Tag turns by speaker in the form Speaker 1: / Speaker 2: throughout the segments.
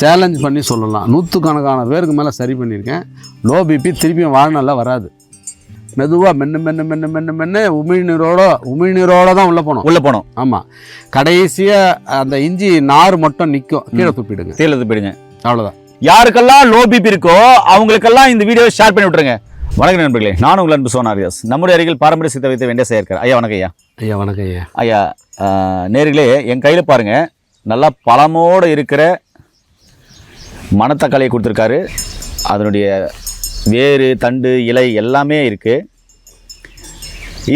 Speaker 1: Challenge பண்ணி சொல்லலாம். நூற்றுக்கணக்கான பேருக்கு மேலே சரி பண்ணியிருக்கேன். லோ பிபி திருப்பியும் வாழ்நாளில் வராது. மெதுவாக மென்னு மென்னு மென்னு மென்னு மென்னு உமிழ்நீரோட உமிழ்நீரோட தான் உள்ளே போனோம்.
Speaker 2: உள்ள போனோம்.
Speaker 1: ஆமாம் கடைசியாக அந்த இஞ்சி நார் மட்டும் நிற்கும் கீழே துப்பிடுங்க.
Speaker 2: தீர்ந்து போயிடுங்க
Speaker 1: அவ்வளோதான்
Speaker 2: யாருக்கெல்லாம் லோ பிபி இருக்கோ அவங்களுக்கெல்லாம் இந்த வீடியோ ஷேர் பண்ணி விட்டுருங்க. வணக்கம் நண்பர்களே. நான் உங்கள் அன்பு சோனாரியாஸ். நம்முடைய அருகில் பாரம்பரிய சித்த வைத்த வேண்டிய செயற்கார் ஐயா வணக்கம் ஐயா.
Speaker 1: ஐயா வணக்கம் ஐயா.
Speaker 2: ஐயா நேர்களே என் கையில் பாருங்க. நல்லா பழமோடு இருக்கிற மணத்தக்காளியை கொடுத்துருக்காரு. அதனுடைய வேறு தண்டு இலை எல்லாமே இருக்குது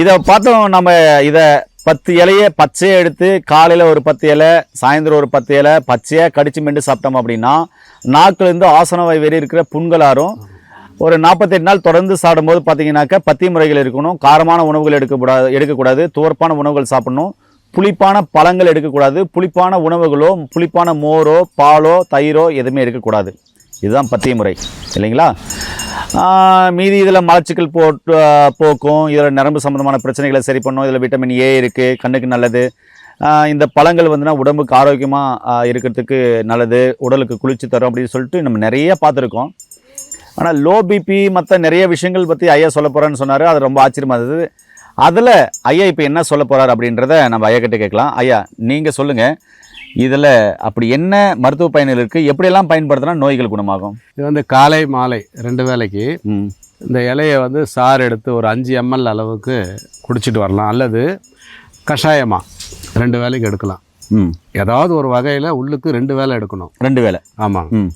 Speaker 2: இதை பார்த்தோம் நம்ம இதை பத்து இலையை பச்சையை எடுத்து காலையில் ஒரு பத்து இலை சாயந்தரம் ஒரு பத்து இலை பச்சையாக கடிச்சு மெண்டு சாப்பிட்டோம் அப்படின்னா நாக்குலேருந்து ஆசனவாய் வெறி இருக்கிற புண்களாரும் ஒரு நாற்பத்தெட்டு நாள் தொடர்ந்து சாப்பிடும்போது பார்த்தீங்கன்னாக்கா பத்தி முறைகள் இருக்கணும். காரமான உணவுகள் எடுக்கக்கூடாது எடுக்கக்கூடாது. துவர்ப்பான உணவுகள் சாப்பிடணும். புளிப்பான பழங்கள் எடுக்கக்கூடாது. புளிப்பான உணவுகளோ புளிப்பான மோரோ பாலோ தயிரோ எதுவுமே எடுக்கக்கூடாது. இதுதான் பத்திய முறை. இல்லைங்களா? மீதி இதில் மலச்சிக்கல் போட்டு போக்கும் இதில் நரம்பு சம்மந்தமான பிரச்சனைகளை சரி பண்ணும் இதில் விட்டமின் ஏ இருக்குது கண்ணுக்கு நல்லது. இந்த பழங்கள் வந்துன்னா உடம்புக்கு ஆரோக்கியமாக இருக்கிறதுக்கு நல்லது உடலுக்கு குளிர்ச்சி தரும் அப்படின்னு சொல்லிட்டு நம்ம நிறைய பார்த்துருக்கோம். ஆனால் லோ பிபி மற்ற நிறைய விஷயங்கள் பற்றி ஐயா சொல்ல போகிறேன்னு சொன்னார். அது ரொம்ப ஆச்சரியமாக இருந்தது. அதில் ஐயா இப்போ என்ன சொல்ல போகிறார் அப்படின்றத நம்ம ஐயா கிட்ட கேட்கலாம். ஐயா நீங்கள் சொல்லுங்கள் இதில் அப்படி என்ன மருத்துவ பயன்கள் இருக்குது எப்படியெல்லாம் பயன்படுத்தினா நோய்கள் குணமாகும்.
Speaker 1: இது வந்து காலை மாலை ரெண்டு வேளைக்கு
Speaker 2: ம்.
Speaker 1: இந்த இலையை வந்து சாறு எடுத்து ஒரு அஞ்சு எம்எல் அளவுக்கு குடிச்சிட்டு வரலாம். அல்லது கஷாயமாக ரெண்டு வேளைக்கு எடுக்கலாம்.
Speaker 2: ம்.
Speaker 1: ஏதாவது ஒரு வகையில் உள்ளுக்கு ரெண்டு வேளை எடுக்கணும்.
Speaker 2: ரெண்டு வேலை
Speaker 1: ஆமாம்
Speaker 2: ம்.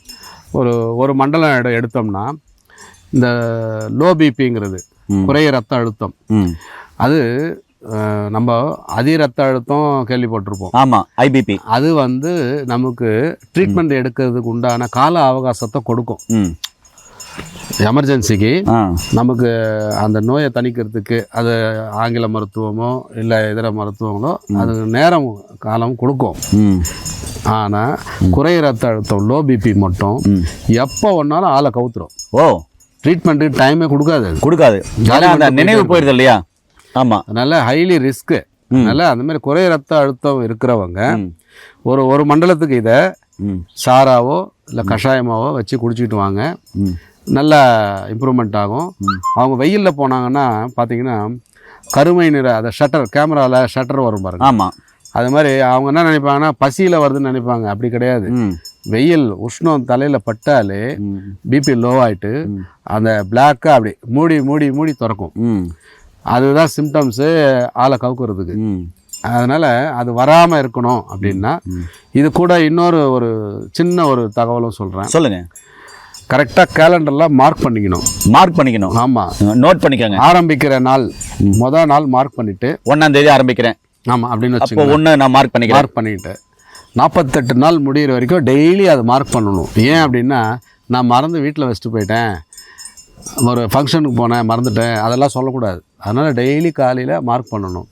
Speaker 1: ஒரு ஒரு மண்டலம் எடு எடுத்தோம்னா இந்த லோ பிபிங்கிறது. குறைய ரத்த அழுத்தம். அது நம்ம அதி ரத்த அழுத்தம் கேள்விப்பட்டிருப்போம்.
Speaker 2: ஆமாம் ஐபிபி
Speaker 1: அது வந்து நமக்கு ட்ரீட்மெண்ட் எடுக்கிறதுக்கு உண்டான கால அவகாசத்தை கொடுக்கும். எமர்ஜென்சிக்கு நமக்கு அந்த நோயை தணிக்கிறதுக்கு அது ஆங்கில மருத்துவமோ இல்லை இதர மருத்துவங்களோ அது நேரம் காலம் கொடுக்கும். ஆனால் குறை ரத்த அழுத்தம் லோ பிபி மட்டும் எப்போ ஒன்றாலும் ஆளை கவுத்துரும்.
Speaker 2: ஓ.
Speaker 1: ட்ரீட்மெண்ட்டுக்கு டைமே கொடுக்காது.
Speaker 2: கொடுக்காது. நினைவு போயிடுது இல்லையா? ஆமாம்
Speaker 1: அதனால ஹைலி ரிஸ்க்கு அதனால அந்த மாதிரி குறை ரத்த அழுத்தம் இருக்கிறவங்க ஒரு ஒரு மண்டலத்துக்கு இதை சாராவோ இல்லை கஷாயமாவோ வச்சு குடிச்சிட்டு வாங்க. நல்ல இம்ப்ரூவ்மெண்ட் ஆகும். அவங்க வெயிலில் போனாங்கன்னா பார்த்தீங்கன்னா கருமை நிற அந்த ஷட்டர் கேமராவில் ஷட்டர் வரும் பாருங்க.
Speaker 2: ஆமாம்
Speaker 1: அது மாதிரி அவங்க என்ன நினைப்பாங்கன்னா பசியில் வருதுன்னு நினைப்பாங்க. அப்படி கிடையாது. வெயில் உஷ்ணம் தலையில் பட்டாலே பிபி லோ ஆயிட்டு
Speaker 2: ம்.
Speaker 1: அந்த பிளாக்காக அப்படி மூடி மூடி மூடி திறக்கும். அதுதான் சிம்டம்ஸு ஆளை கவுக்குறதுக்கு. அதனால் அது வராமல் இருக்கணும் அப்படின்னா இது கூட இன்னொரு ஒரு சின்ன ஒரு தகவலும் சொல்கிறேன்
Speaker 2: சொல்லுங்க.
Speaker 1: கரெக்டாக கேலண்டரில் மார்க் பண்ணிக்கணும்.
Speaker 2: மார்க் பண்ணிக்கணும்.
Speaker 1: ஆமாம்
Speaker 2: நோட் பண்ணிக்கோங்க.
Speaker 1: ஆரம்பிக்கிற நாள் மொதல் நாள் மார்க் பண்ணிவிட்டு
Speaker 2: ஒன்றாம் தேதி ஆரம்பிக்கிறேன்.
Speaker 1: ஆமாம் அப்படின்னு
Speaker 2: அப்போ
Speaker 1: வச்சுக்கோங்க.
Speaker 2: ஒன்று நான் மார்க் பண்ணிக்கிறேன்.
Speaker 1: மார்க் பண்ணிட்டு நாற்பத்தெட்டு நாள் முடிகிற வரைக்கும் டெய்லி அதை மார்க் பண்ணணும். ஏன் அப்படின்னா நான் மறந்து வீட்டில் வச்சுட்டு போயிட்டேன். ஒரு ஃபங்க்ஷனுக்கு போனேன் மறந்துட்டேன். அதெல்லாம் சொல்லக்கூடாது. அதனால் டெய்லி காலையில் மார்க் பண்ணணும்.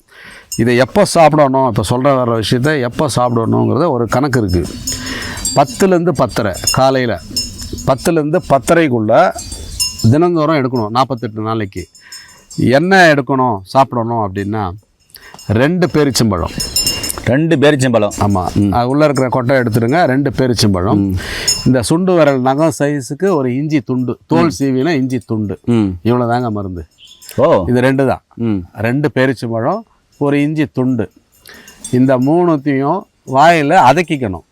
Speaker 1: இதை எப்போ சாப்பிடணும் இப்போ சொல்கிற வர விஷயத்த எப்போ சாப்பிடணுங்கிறத ஒரு கணக்கு இருக்குது பத்துலேருந்து பத்தரை காலையில். பத்துலேருந்து பத்தரைக்குள்ளே தினந்தோறும் எடுக்கணும் நாற்பத்தெட்டு நாளைக்கு. என்ன எடுக்கணும் சாப்பிடணும் அப்படின்னா ரெண்டு பேரிச்சம்பழம்.
Speaker 2: ரெண்டு பேரிச்சம்பழம்.
Speaker 1: ஆமாம் அது உள்ளே இருக்கிற கொட்டை எடுத்துடுங்க ரெண்டு பேரிச்சம்பழம். இந்த சுண்டு விரல் நகம் சைஸுக்கு ஒரு இஞ்சி துண்டு. தோல் சீவினா இஞ்சி துண்டு.
Speaker 2: ம்.
Speaker 1: இவ்வளோ தாங்க மருந்து.
Speaker 2: ஓ.
Speaker 1: இது ரெண்டு தான்.
Speaker 2: ம்.
Speaker 1: ரெண்டு பேரிச்சம்பழம் ஒரு இஞ்சி துண்டு. இந்த மூணுத்தையும் வாயில் அதக்கிக்கணும்.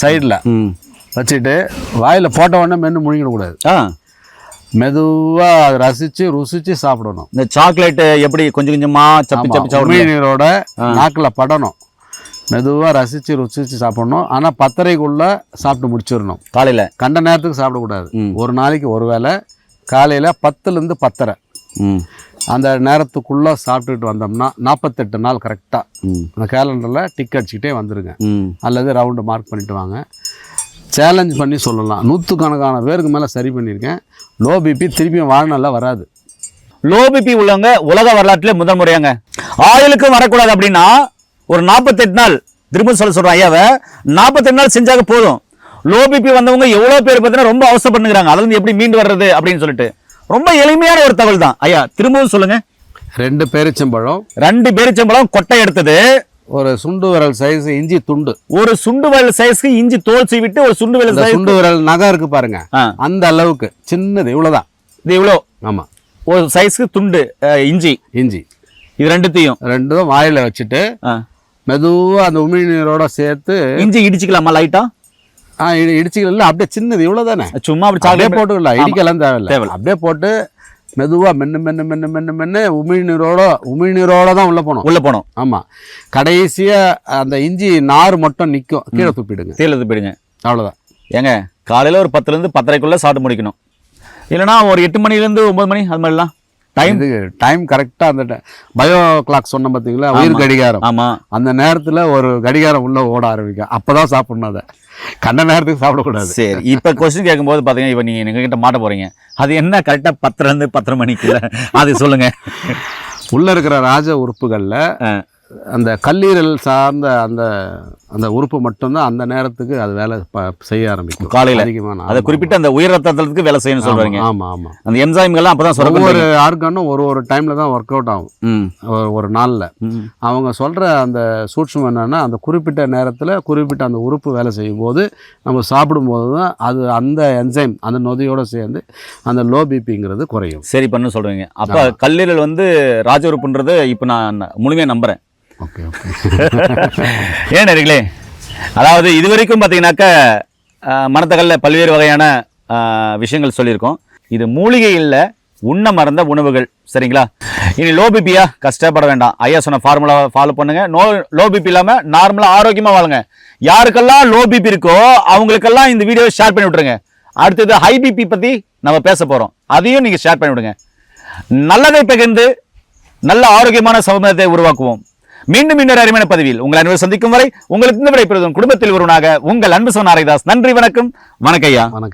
Speaker 1: சைடில்.
Speaker 2: ம்.
Speaker 1: வச்சுட்டு வாயில் போட்ட உடனே மென்று முழுங்கிடக்கூடாது
Speaker 2: ஆ.
Speaker 1: மெதுவாக அதை ரசித்து ருசித்து சாப்பிடணும்.
Speaker 2: இந்த சாக்லேட் எப்படி கொஞ்சம் கொஞ்சமா சப்பி சப்பி
Speaker 1: நீரோட நாக்கில் படணும். மெதுவாக ரசித்து ருசித்து சாப்பிடணும். ஆனால் பத்தரைக்குள்ளே சாப்பிட்டு முடிச்சிடணும்.
Speaker 2: காலையில்?
Speaker 1: கண்ட நேரத்துக்கு சாப்பிடக்கூடாது. ஒரு நாளைக்கு ஒரு வேளை. காலையில் பத்துலேருந்து பத்தரை. அந்த நேரத்துக்குள்ளே சாப்பிட்டுட்டு வந்தோம்னா நாற்பத்தெட்டு நாள் கரெக்டாக அந்த கேலண்டரில் டிக் அடிச்சுக்கிட்டே வந்துருங்க.
Speaker 2: ம்.
Speaker 1: அல்லது ரவுண்டு மார்க் பண்ணிட்டு வாங்க. சேலஞ்ச் பண்ணி சொல்லலாம். நூற்றுக்கணக்கான பேருக்கு மேலே சரி பண்ணியிருக்கேன். லோ பிபி திருப்பியும் வாழ்நாளில் வராது.
Speaker 2: லோ பிபி உள்ளவங்க உலக வரலாற்றிலே முதல் முறையாங்க. ஆயுளுக்கும் வரக்கூடாது அப்படின்னா ஒரு நாற்பத்தெட்டு நாள் திரும்ப சொல்ல சொல்றேன் ஐயாவை நாற்பத்தெட்டு நாள் செஞ்சாக போதும். லோ பிபி வந்தவங்க எவ்வளோ பேர் பார்த்தீங்கன்னா ரொம்ப அவசரப்படுங்கிறாங்க அதுல இருந்து எப்படி மீண்டு வர்றது அப்படின்னு சொல்லிட்டு. ரொம்ப எளிமையான ஒரு தகவல் தான். ஐயா திரும்பவும் சொல்லுங்க.
Speaker 1: ரெண்டு பேரிச்சம்பழம்.
Speaker 2: ரெண்டு பேரிச்சம்பழம் கொட்டை எடுத்தது.
Speaker 1: ஒரு சுண்டு விரல் சைஸ் இஞ்சி துண்டு.
Speaker 2: ஒரு சுண்டு விரல் சைஸ்க்கு இஞ்சி தோல் சீவிட்டு ஒரு சுண்டு விரல் சைஸ்
Speaker 1: சுண்டு விரல் நகை இருக்கு பாருங்க. அந்த அளவுக்கு. சின்னது இவ்வளவுதான்.
Speaker 2: இது இவ்வளோ?
Speaker 1: ஆமா.
Speaker 2: ஒரு சைஸ்க்கு துண்டு இஞ்சி.
Speaker 1: இஞ்சி.
Speaker 2: இது ரெண்டுத்தையும்.
Speaker 1: ரெண்டும் வாயில வச்சுட்டு
Speaker 2: ஆ.
Speaker 1: மெதுவா அந்த உமிழ்நீரோட சேர்த்து
Speaker 2: இஞ்சி இடிச்சுக்கலாமா லைட்டா
Speaker 1: ஆ, இடி- இடிச்சுக்கல அப்படியே சின்னது இவ்வளவுதானே?
Speaker 2: சும்மா அப்படி
Speaker 1: அப்படியே போட்டுக்கலாம் இடிக்கலாம் தேவையில்ல.
Speaker 2: தேவையில்ல.
Speaker 1: அப்படியே போட்டு மெதுவா மென்னு மென்னு மென்னு மென்னு மென்னு உமிழ்நீரோட உமிழ்நீரோட தான் உள்ள போகணும்.
Speaker 2: உள்ள போனோம்
Speaker 1: ஆமா. கடைசியா அந்த இஞ்சி நார் மட்டும் நிக்கும். கீழே துப்பிடுங்க.
Speaker 2: தேயிலை போயிடுங்க
Speaker 1: அவ்வளவுதான்.
Speaker 2: ஏங்க காலையில ஒரு பத்துல இருந்து பத்தரைக்குள்ள சாப்பிட்டு முடிக்கணும். இல்லைன்னா ஒரு எட்டு மணில இருந்து ஒன்பது மணி அது மாதிரிலாம். டைம்
Speaker 1: இது டைம் கரெக்டா அந்த பயோ கிளாக் சொன்ன பாத்தீங்களா? உயிர் கடிகாரம்.
Speaker 2: ஆமா.
Speaker 1: அந்த நேரத்துல ஒரு கடிகாரம் உள்ள ஓட ஆரம்பிக்கும். அப்பதான் சாப்பிடணும் அதை. கண்ட நேரத்துக்கு சாப்பிடக்கூடாது.
Speaker 2: சரி. இப்ப கொஸ்டின் கேட்கும்போது பாத்தீங்கன்னா இப்ப நீங்க எங்க கிட்ட மாட்ட போறீங்க. அது என்ன கரெக்டா பத்துல இருந்து பத்தரை மணிக்குள்ள? அது சொல்லுங்க.
Speaker 1: உள்ள இருக்கிற ராஜ உறுப்புகள்ல. அந்த கல்லீரல் சார்ந்த அந்த அந்த உறுப்பு மட்டும்தான் அந்த நேரத்துக்கு அது வேலை செய்ய ஆரம்பிக்கும்.
Speaker 2: காலையில.
Speaker 1: அதிகமான
Speaker 2: அதை குறிப்பிட்ட அந்த உயர் ரத்த அழுத்தத்துக்கு வேலை செய்யணும்னு சொல்றீங்க.
Speaker 1: ஆமா ஆமா.
Speaker 2: அந்த என்ஜாய்ம்கள்லாம் அப்பதான் சுரக்கும்
Speaker 1: ஒவ்வொரு ஆர்கானும் ஒரு ஒரு டைம்ல தான் ஒர்க் அவுட் ஆகும். ஒரு- ஒரு நாள்ல. அவங்க சொல்ற அந்த சூட்சம் என்னன்னா அந்த குறிப்பிட்ட நேரத்துல குறிப்பிட்ட அந்த உறுப்பு வேலை செய்யும் போது நம்ம சாப்பிடும்போது தான் அது அந்த என்சைம் அந்த நொதியோட சேர்ந்து அந்த லோ பிபிங்கிறது குறையும்.
Speaker 2: சரி பண்ணு சொல்றீங்க. அப்ப கல்லீரல் வந்து ராஜ உறுப்புன்றது இப்ப நான் முழுமையா நம்புறேன்.
Speaker 1: ஓகே ஓகே
Speaker 2: ஏன் நேர்களே அதாவது இது வரைக்கும் பார்த்தீங்கன்னாக்க மரத்தகளில் பல்வேறு வகையான விஷயங்கள் சொல்லியிருக்கோம். இது மூலிகை இல்லை உண்ண மறந்த உணவுகள் சரிங்களா? இனி லோ பிபியா கஷ்டப்பட வேண்டாம். ஐயா சொன்ன ஃபார்முலா ஃபாலோ பண்ணுங்க. நோ லோ பிபி இல்லாமல் நார்மலாக ஆரோக்கியமாக வாழுங்க. யாருக்கெல்லாம் லோ பிபி இருக்கோ அவங்களுக்கெல்லாம் இந்த வீடியோவை ஷேர் பண்ணி விட்ருங்க அடுத்தது ஹை பிபி பற்றி நம்ம பேச போகிறோம் அதையும் நீங்கள் ஷேர் பண்ணி விடுங்க. நல்லதை பகிர்ந்து நல்ல ஆரோக்கியமான சமுதாயத்தை உருவாக்குவோம். மீண்டும் இன்னொரு அருமையான பதிவில் உங்கள் அன்பு சந்திக்கும் வரை உங்களுக்கு இந்த விடைபெறுவதும் குடும்பத்தில் ஒருவனாக உங்கள் அன்பு சொன்ன நன்றி வணக்கம். வணக்கம் ஐயா.
Speaker 1: வணக்கம்.